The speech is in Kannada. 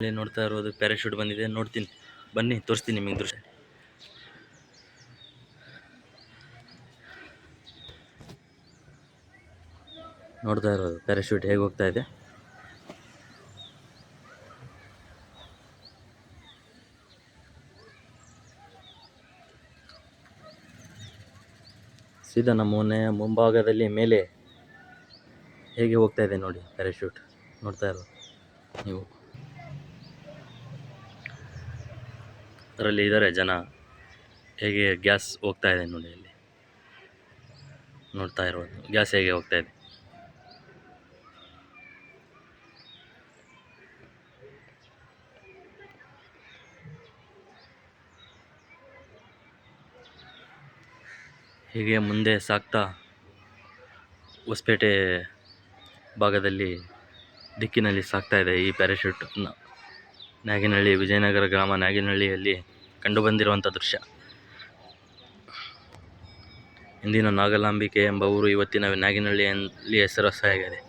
ಇಲ್ಲಿ ನೋಡ್ತಾ ಇರೋದು ಪ್ಯಾರಾಶೂಟ್ ಬಂದಿದೆ, ನೋಡ್ತೀನಿ. ಬನ್ನಿ, ತೋರಿಸ್ತೀನಿ ನಿಮಗೆ ದೃಶ್ಯ. ನೋಡ್ತಾ ಇರೋದು ಪ್ಯಾರಾಶೂಟ್ ಹೇಗೆ ಹೋಗ್ತಾ ಇದೆ. ಸೀದಾ ನಮ್ಮ ಮನೆಯ ಮುಂಭಾಗದಲ್ಲಿ ಮೇಲೆ ಹೇಗೆ ಹೋಗ್ತಾ ಇದೆ ನೋಡಿ ಪ್ಯಾರಾಶೂಟ್ ನೋಡ್ತಾ ಇರೋದು ನೀವು. ಅದರಲ್ಲಿ ಇದ್ದಾರೆ ಜನ. ಹೇಗೆ ಗ್ಯಾಸ್ ಹೋಗ್ತಾ ಇದೆ ನೋಡಿ ಅಲ್ಲಿ ನೋಡ್ತಾ ಇರೋದು ಗ್ಯಾಸ್ ಹೇಗೆ ಹೋಗ್ತಾ ಇದೆ. ಹೀಗೆ ಮುಂದೆ ಸಾಗ್ತಾ ಹೊಸಪೇಟೆ ಭಾಗದಲ್ಲಿ ದಿಕ್ಕಿನಲ್ಲಿ ಸಾಗ್ತಾ ಇದೆ ಈ ಪ್ಯಾರಾಶೂಟ್ ನ- ನಾಗಿನಹಳ್ಳಿ ವಿಜಯನಗರ ಗ್ರಾಮ ನಾಗಿನಹಳ್ಳಿಯಲ್ಲಿ ಕಂಡುಬಂದಿರುವಂಥ ದೃಶ್ಯ. ಇಂದಿನ ನಾಗಲಾಂಬಿಕೆ ಎಂಬ ಊರು ಇವತ್ತಿನ ನಾಗಿನಹಳ್ಳಿಯಲ್ಲಿ ಹೆಸರುವಾಸಿಯಾಗಿದೆ